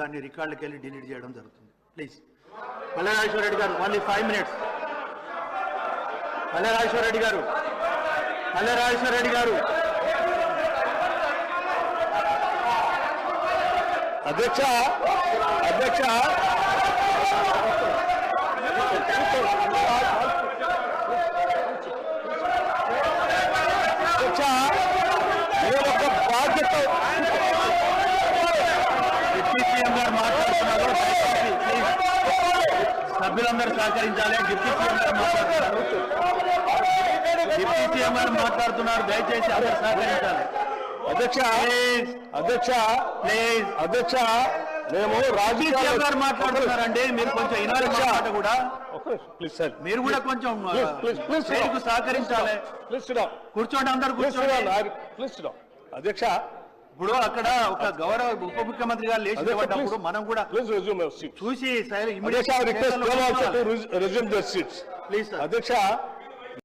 దాన్ని రికార్డుకి వెళ్ళి డిలీట్ చేయడం జరుగుతుంది. Please Mallarajeshwara Reddy garu only five minutes Mallarajeshwara Reddy garu Mallarajeshwara Reddy గారు. అధ్యక్ష అధ్యక్ష. అధ్యక్ష నేను ఒక బాధ్యత డిప్యూటీ సీఎం గారు మాట్లాడుతున్నారు దయచేసి ప్లీజ్ సభ్యులందరూ సహకరించాలి. డిప్యూటీ సీఎం గారు మాట్లాడుతున్నారు. డిప్యూటీ సీఎం గారు మాట్లాడుతున్నారు. దయచేసి అందరూ సహకరించాలి. అధ్యక్ష అధ్యక్ష ప్లీజ్. అధ్యక్ష మేము డిప్యూటీ సీఎం గారు మాట్లాడుతున్నారండి. మీరు కొంచెం వినాలి మా మాట కూడా. Please sir. మీరు కూడా కొంచెం సహకరించాలి. ప్లీజ్ కూర్చోండి అందరు ప్లీజ్ కూర్చోండి. ప్లీజ్ అధ్యక్ష ఇప్పుడు అక్కడ ఒక గౌరవ ఉప ముఖ్యమంత్రి గారు లేచి నిలబడ్డప్పుడు మనం కూడా చూసి అధ్యక్ష సార్ అధ్యక్ష